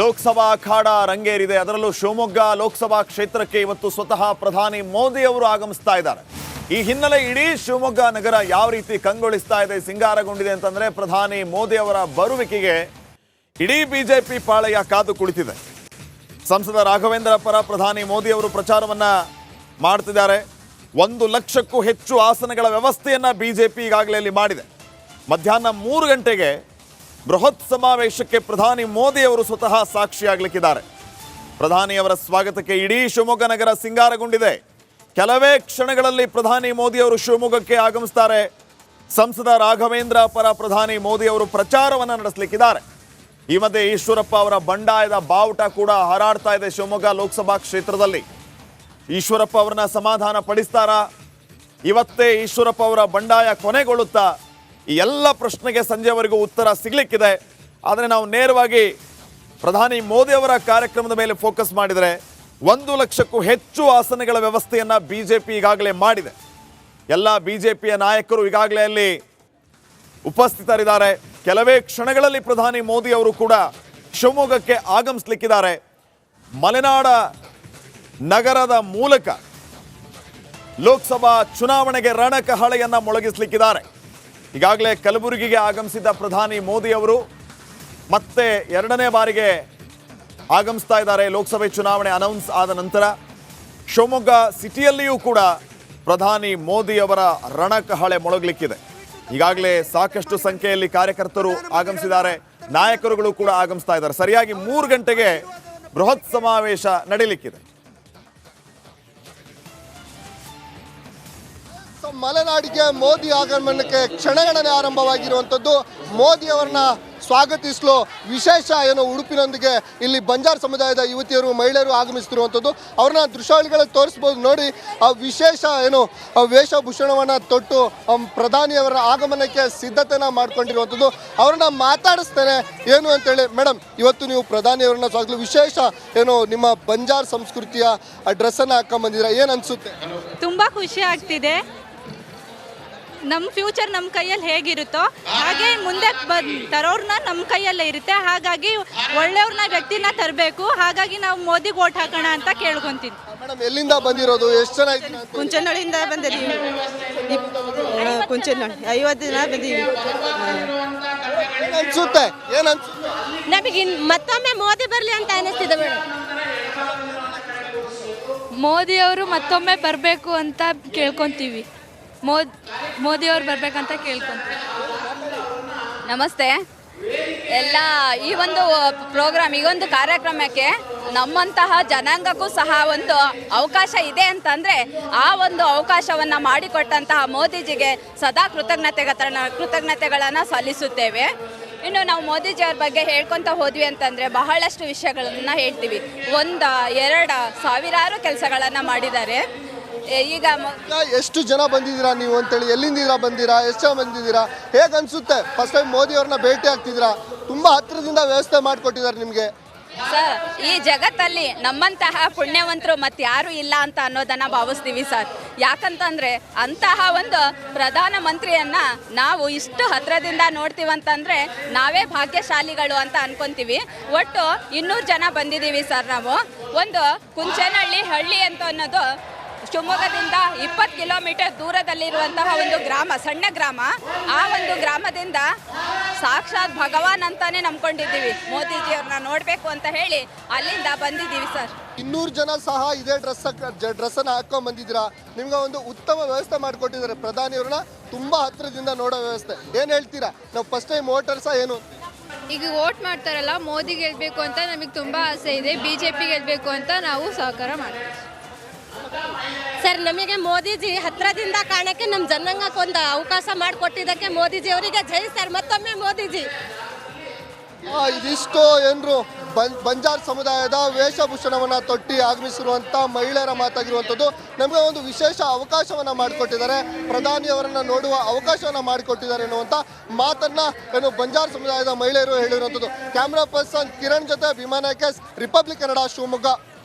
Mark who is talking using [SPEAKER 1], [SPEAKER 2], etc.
[SPEAKER 1] ಲೋಕಸಭಾ ಅಖಾಡ ರಂಗೇರಿದೆ. ಅದರಲ್ಲೂ ಶಿವಮೊಗ್ಗ ಲೋಕಸಭಾ ಕ್ಷೇತ್ರಕ್ಕೆ ಇವತ್ತು ಸ್ವತಃ ಪ್ರಧಾನಿ ಮೋದಿ ಅವರು ಆಗಮಿಸ್ತಾ ಇದ್ದಾರೆ. ಈ ಹಿನ್ನೆಲೆ ಇಡೀ ಶಿವಮೊಗ್ಗ ನಗರ ಯಾವ ರೀತಿ ಕಂಗೊಳಿಸ್ತಾ ಇದೆ, ಸಿಂಗಾರಗೊಂಡಿದೆ ಅಂತಂದ್ರೆ ಪ್ರಧಾನಿ ಮೋದಿ ಅವರ ಬರುವಿಕೆಗೆ ಇಡೀ ಬಿಜೆಪಿ ಪಾಳೆಯ ಕಾದು ಕುಳಿತಿದೆ. ಸಂಸದ ರಾಘವೇಂದ್ರ ಪರ ಪ್ರಧಾನಿ ಮೋದಿ ಅವರು ಪ್ರಚಾರವನ್ನ ಮಾಡ್ತಿದ್ದಾರೆ. ಒಂದು ಲಕ್ಷಕ್ಕೂ ಹೆಚ್ಚು ಆಸನಗಳ ವ್ಯವಸ್ಥೆಯನ್ನ ಬಿಜೆಪಿ ಈಗಾಗಲೇ ಅಲ್ಲಿ ಮಾಡಿದೆ. ಮಧ್ಯಾಹ್ನ ಮೂರು ಗಂಟೆಗೆ ಬೃಹತ್ ಸಮಾವೇಶಕ್ಕೆ ಪ್ರಧಾನಿ ಮೋದಿ ಅವರು ಸ್ವತಃ ಸಾಕ್ಷಿಯಾಗಲಿಕ್ಕಿದ್ದಾರೆ. ಪ್ರಧಾನಿಯವರ ಸ್ವಾಗತಕ್ಕೆ ಇಡೀ ಶಿವಮೊಗ್ಗ ನಗರ ಸಿಂಗಾರಗೊಂಡಿದೆ. ಕೆಲವೇ ಕ್ಷಣಗಳಲ್ಲಿ ಪ್ರಧಾನಿ ಮೋದಿ ಅವರು ಶಿವಮೊಗ್ಗಕ್ಕೆ ಆಗಮಿಸ್ತಾರೆ. ಸಂಸದ ರಾಘವೇಂದ್ರ ಪರ ಪ್ರಧಾನಿ ಮೋದಿ ಅವರು ಪ್ರಚಾರವನ್ನು ನಡೆಸಲಿಕ್ಕಿದ್ದಾರೆ. ಈ ಮಧ್ಯೆ ಈಶ್ವರಪ್ಪ ಅವರ ಬಂಡಾಯದ ಬಾವುಟ ಕೂಡ ಹಾರಾಡ್ತಾ ಇದೆ ಶಿವಮೊಗ್ಗ ಲೋಕಸಭಾ ಕ್ಷೇತ್ರದಲ್ಲಿ. ಈಶ್ವರಪ್ಪ ಅವರನ್ನ ಸಮಾಧಾನ ಪಡಿಸ್ತಾರಾ ಇವತ್ತೇ ಈಶ್ವರಪ್ಪ ಅವರ ಬಂಡಾಯ ಕೊನೆಗೊಳ್ಳುತ್ತಾ? ಈ ಎಲ್ಲ ಪ್ರಶ್ನೆಗೆ ಸಂಜೆವರೆಗೂ ಉತ್ತರ ಸಿಗಲಿಕ್ಕಿದೆ. ಆದರೆ ನಾವು ನೇರವಾಗಿ ಪ್ರಧಾನಿ ಮೋದಿ ಅವರ ಕಾರ್ಯಕ್ರಮದ ಮೇಲೆ ಫೋಕಸ್ ಮಾಡಿದರೆ ಒಂದು ಲಕ್ಷಕ್ಕೂ ಹೆಚ್ಚು ಆಸನಗಳ ಜೆ ಪಿ ಈಗಾಗಲೇ ಮಾಡಿದೆ. ಎಲ್ಲ ಬಿಜೆಪಿಯ ನಾಯಕರು ಈಗಾಗಲೇ ಅಲ್ಲಿ ಉಪಸ್ಥಿತರಿದ್ದಾರೆ. ಕೆಲವೇ ಕ್ಷಣಗಳಲ್ಲಿ ಪ್ರಧಾನಿ ಮೋದಿ ಅವರು ಕೂಡ ಶಿವಮೊಗ್ಗಕ್ಕೆ ಆಗಮಿಸ್ಲಿಕ್ಕಿದ್ದಾರೆ. ಮಲೆನಾಡ ನಗರದ ಮೂಲಕ ಲೋಕಸಭಾ ಚುನಾವಣೆಗೆ ರಣಕಹಳೆಯನ್ನು ಮೊಳಗಿಸ್ಲಿಕ್ಕಿದ್ದಾರೆ. ಈಗಾಗಲೇ ಕಲಬುರಗಿಗೆ ಆಗಮಿಸಿದ ಪ್ರಧಾನಿ ಮೋದಿ ಅವರು ಮತ್ತೆ ಎರಡನೇ ಬಾರಿಗೆ ಆಗಮಿಸ್ತಾ ಇದ್ದಾರೆ. ಲೋಕಸಭೆ ಚುನಾವಣೆ ಅನೌನ್ಸ್ ಆದ ನಂತರ ಶಿವಮೊಗ್ಗ ಸಿಟಿಯಲ್ಲಿಯೂ ಕೂಡ ಪ್ರಧಾನಿ ಮೋದಿ ಅವರ ರಣಕಹಳೆ ಮೊಳಗಲಿಕ್ಕಿದೆ. ಈಗಾಗಲೇ ಸಾಕಷ್ಟು ಸಂಖ್ಯೆಯಲ್ಲಿ ಕಾರ್ಯಕರ್ತರು ಆಗಮಿಸಿದ್ದಾರೆ. ನಾಯಕರುಗಳು ಕೂಡ ಆಗಮಿಸ್ತಾ ಇದ್ದಾರೆ. ಸರಿಯಾಗಿ ಮೂರು ಗಂಟೆಗೆ ಬೃಹತ್ ಸಮಾವೇಶ ನಡೀಲಿಕ್ಕಿದೆ.
[SPEAKER 2] ಮಲೆನಾಡಿಗೆ ಮೋದಿ ಆಗಮನಕ್ಕೆ ಕ್ಷಣಗಣನೆ ಆರಂಭವಾಗಿರುವಂಥದ್ದು. ಮೋದಿ ಅವರನ್ನ ಸ್ವಾಗತಿಸಲು. ವಿಶೇಷ ಏನು ಉಡುಪಿನೊಂದಿಗೆ ಇಲ್ಲಿ ಬಂಜಾರ್ ಸಮುದಾಯದ ಯುವತಿಯರು, ಮಹಿಳೆಯರು ಆಗಮಿಸ್ತಿರುವಂಥದ್ದು ಅವ್ರನ್ನ ದೃಶ್ಯಾವಳಿಗಳಲ್ಲಿ ತೋರಿಸ್ಬೋದು ನೋಡಿ. ಆ ವಿಶೇಷ ಏನು ವೇಷಭೂಷಣವನ್ನ ತೊಟ್ಟು ಪ್ರಧಾನಿಯವರ ಆಗಮನಕ್ಕೆ ಸಿದ್ಧತೆನ ಮಾಡ್ಕೊಂಡಿರುವಂಥದ್ದು. ಅವ್ರನ್ನ ಮಾತಾಡಿಸ್ತೇನೆ. ಏನು ಅಂತೇಳಿ ಮೇಡಮ್ ಇವತ್ತು ನೀವು ಪ್ರಧಾನಿಯವರನ್ನ ಸ್ವಾಗತ, ವಿಶೇಷ ಏನು ನಿಮ್ಮ ಬಂಜಾರ್ ಸಂಸ್ಕೃತಿಯ ಡ್ರೆಸ್ಸನ್ನು ಹಾಕೊಂಬಂದಿದ್ದೀರಾ? ಏನು ಅನಿಸುತ್ತೆ?
[SPEAKER 3] ತುಂಬ ಖುಷಿ ಆಗ್ತಿದೆ. ನಮ್ಮ ಫ್ಯೂಚರ್ ನಮ್ಮ ಕೈಯಲ್ಲಿ ಹೇಗಿರುತ್ತೋ ಹಾಗೆ ಮುಂದೆ ಬಂದ್ ತರೋರ್ನ ನಮ್ಮ ಕೈಯಲ್ಲೇ ಇರುತ್ತೆ. ಹಾಗಾಗಿ ಒಳ್ಳೆಯವ್ರನ್ನ ವ್ಯಕ್ತಿನ ತರಬೇಕು. ಹಾಗಾಗಿ ನಾವು ಮೋದಿಗೆ ಓಟ್ ಹಾಕೋಣ ಅಂತ ಕೇಳ್ಕೊಂತೀನಿ
[SPEAKER 2] ಮೇಡಮ್ ಎಲ್ಲಿಂದ ಬಂದಿರೋದು? ಎಷ್ಟು ಜನ ಇದ್ದೀರಾ?
[SPEAKER 4] ಕುಂಚನಹಳ್ಳಿಯಿಂದ ಬಂದಿದ್ದೀವಿ. ಕುಂಚನಹಳ್ಳಿ ಐವತ್ತು ದಿನ ಬಂದೀವಿ
[SPEAKER 2] ಏನ್ ಅನ್ಸುತ್ತೆ ಏನ್ ಅನ್ಸುತ್ತೆ
[SPEAKER 5] ನಮಗೆ ಮತ್ತೊಮ್ಮೆ ಮೋದಿ ಬರಲಿ ಅಂತ ಅನಿಸ್ತಿದೆ ಮೇಡಮ್
[SPEAKER 3] ಮೋದಿಯವರು ಮತ್ತೊಮ್ಮೆ ಬರಬೇಕು ಅಂತ ಕೇಳ್ಕೊತೀವಿ. ಮೋದ್, ಮೋದಿಯವ್ರು ಬರಬೇಕಂತ ಕೇಳ್ಕೊತೀವಿ.
[SPEAKER 6] ನಮಸ್ತೆ. ಎಲ್ಲ ಈ ಒಂದು ಪ್ರೋಗ್ರಾಮ್, ಈ ಒಂದು ಕಾರ್ಯಕ್ರಮಕ್ಕೆ ನಮ್ಮಂತಹ ಜನಾಂಗಕ್ಕೂ ಸಹ ಒಂದು ಅವಕಾಶ ಇದೆ ಅಂತಂದರೆ ಆ ಒಂದು ಅವಕಾಶವನ್ನು ಮಾಡಿಕೊಟ್ಟಂತಹ ಮೋದಿಜಿಗೆ ಸದಾ ಕೃತಜ್ಞತೆ ಕೃತಜ್ಞತೆಗಳನ್ನು ಸಲ್ಲಿಸುತ್ತೇವೆ. ಇನ್ನು ನಾವು ಮೋದಿಜಿಯವ್ರ ಬಗ್ಗೆ ಹೇಳ್ಕೊತ ಹೋದ್ವಿ ಅಂತಂದರೆ ಬಹಳಷ್ಟು ವಿಷಯಗಳನ್ನು ಹೇಳ್ತೀವಿ. ಒಂದ, ಎರಡ ಸಾವಿರಾರು ಕೆಲಸಗಳನ್ನು ಮಾಡಿದ್ದಾರೆ. ಈಗ
[SPEAKER 2] ಎಷ್ಟು ಜನ ಬಂದಿದ್ದೀರಾ ನೀವು ಅಂತೇಳಿ ಎಲ್ಲಿಂದ ಬಂದಿರಾ ಎಷ್ಟು ಜನ ಬಂದಿದ್ದೀರಾ ಹೇಗೆ ಅನ್ಸುತ್ತೆ? ಫಸ್ಟ್ ಟೈಮ್ ಮೋದಿ ಅವ್ರನ್ನ ಭೇಟಿ ಆಗ್ತಿದ್ದೀರಾ? ತುಂಬಾ ಹತ್ತಿರದಿಂದ ವ್ಯವಸ್ಥೆ ಮಾಡಿಕೊಟ್ಟಿದ್ದಾರೆ ನಿಮಗೆ.
[SPEAKER 6] ಸರ್ ಈ ಜಗತ್ತಲ್ಲಿ ನಮ್ಮಂತಹ ಪುಣ್ಯವಂತರು ಮತ್ತೆ ಯಾರು ಇಲ್ಲ ಅಂತ ಅನ್ನೋದನ್ನ ಭಾವಿಸ್ತೀವಿ ಸರ್. ಯಾಕಂತಂದ್ರೆ ಅಂತಹ ಒಂದು ಪ್ರಧಾನ ಮಂತ್ರಿಯನ್ನ ನಾವು ಇಷ್ಟು ಹತ್ರದಿಂದ ನೋಡ್ತೀವಂತಂದ್ರೆ ನಾವೇ ಭಾಗ್ಯಶಾಲಿಗಳು ಅಂತ ಅನ್ಕೊಂತೀವಿ. ಒಟ್ಟು ಇನ್ನೂರು ಜನ ಬಂದಿದ್ದೀವಿ ಸರ್ ನಾವು. ಒಂದು ಕುಂಚೇನಹಳ್ಳಿ ಹಳ್ಳಿ ಅಂತ ಅನ್ನೋದು ಶಿವಮೊಗ್ಗದಿಂದ ಇಪ್ಪತ್ತು ಕಿಲೋಮೀಟರ್ ದೂರದಲ್ಲಿರುವಂತಹ ಒಂದು ಗ್ರಾಮ ಸಣ್ಣ ಗ್ರಾಮ. ಆ ಒಂದು ಗ್ರಾಮದಿಂದ ಸಾಕ್ಷಾತ್ ಭಗವಾನ್ ಅಂತಾನೆ ನಂಬ್ಕೊಂಡಿದ್ದೀವಿ. ಮೋದಿಜಿಯವ್ರನ್ನ ನೋಡಬೇಕು ಅಂತ ಹೇಳಿ ಅಲ್ಲಿಂದ ಬಂದಿದ್ದೀವಿ ಸರ್.
[SPEAKER 2] ಇನ್ನೂರು ಜನ ಸಹ ಇದೇ ಡ್ರೆಸ್ ಡ್ರೆಸ್ ಅನ್ನ ಹಾಕೊಂಡ್ ಬಂದಿದ್ದೀರಾ? ನಿಮ್ಗೆ ಒಂದು ಉತ್ತಮ ವ್ಯವಸ್ಥೆ ಮಾಡಿಕೊಟ್ಟಿದ್ದಾರೆ ಪ್ರಧಾನಿಯವ್ರನ್ನ ತುಂಬಾ ಹತ್ರದಿಂದ ನೋಡೋ ವ್ಯವಸ್ಥೆ. ಏನ್ ಹೇಳ್ತೀರಾ? ನಾವು ಫಸ್ಟ್ ಟೈಮ್ ಸಹ ಏನು?
[SPEAKER 7] ಈಗ ವೋಟ್ ಮಾಡ್ತಾರಲ್ಲ ಮೋದಿ ಗೆಲ್ಬೇಕು ಅಂತ ನಮಗೆ ತುಂಬಾ ಆಸೆ ಇದೆ ಬಿಜೆಪಿ ಗೆಲ್ಬೇಕು ಅಂತ ನಾವು ಸಹಕಾರ ಮಾಡ್ತೀವಿ.
[SPEAKER 5] ಸರ್, ನಮಗೆ ಮೋದಿಜಿ ಹತ್ರದಿಂದ ಕಾಣಕ್ಕೆ ನಮ್ಮ ಜನಾಂಗಕ್ಕೆ ಒಂದು ಅವಕಾಶ ಮಾಡಿಕೊಟ್ಟಿದ್ದಕ್ಕೆ ಮೋದಿಜಿ ಅವರಿಗೆ ಜೈ ಸರ್, ಮತ್ತೊಮ್ಮೆ ಮೋದಿಜಿ.
[SPEAKER 2] ಇದಿಷ್ಟು ಏನ್ರು ಬಂ- ಬಂಜಾರ್ ಸಮುದಾಯದ ವೇಷಭೂಷಣವನ್ನು ತೊಟ್ಟಿ ಆಗಮಿಸಿರುವಂಥ ಮಹಿಳೆಯರ ಮಾತಾಗಿರುವಂಥದ್ದು ನಮಗೆ ಒಂದು ವಿಶೇಷ ಅವಕಾಶವನ್ನು ಮಾಡಿಕೊಟ್ಟಿದ್ದಾರೆ. ಪ್ರಧಾನಿಯವರನ್ನು ನೋಡುವ ಅವಕಾಶವನ್ನು ಮಾಡಿಕೊಟ್ಟಿದ್ದಾರೆ ಎನ್ನುವಂಥ ಮಾತನ್ನು ಏನು ಬಂಜಾರ್ ಸಮುದಾಯದ ಮಹಿಳೆಯರು ಹೇಳಿರುವಂಥದ್ದು. ಕ್ಯಾಮ್ರಾ ಪರ್ಸನ್ ಕಿರಣ್ ಜೊತೆ ವಿಮಾನಕ್ಕೆ ರಿಪಬ್ಲಿಕ್ ಕನ್ನಡ ಶಿವಮೊಗ್ಗ.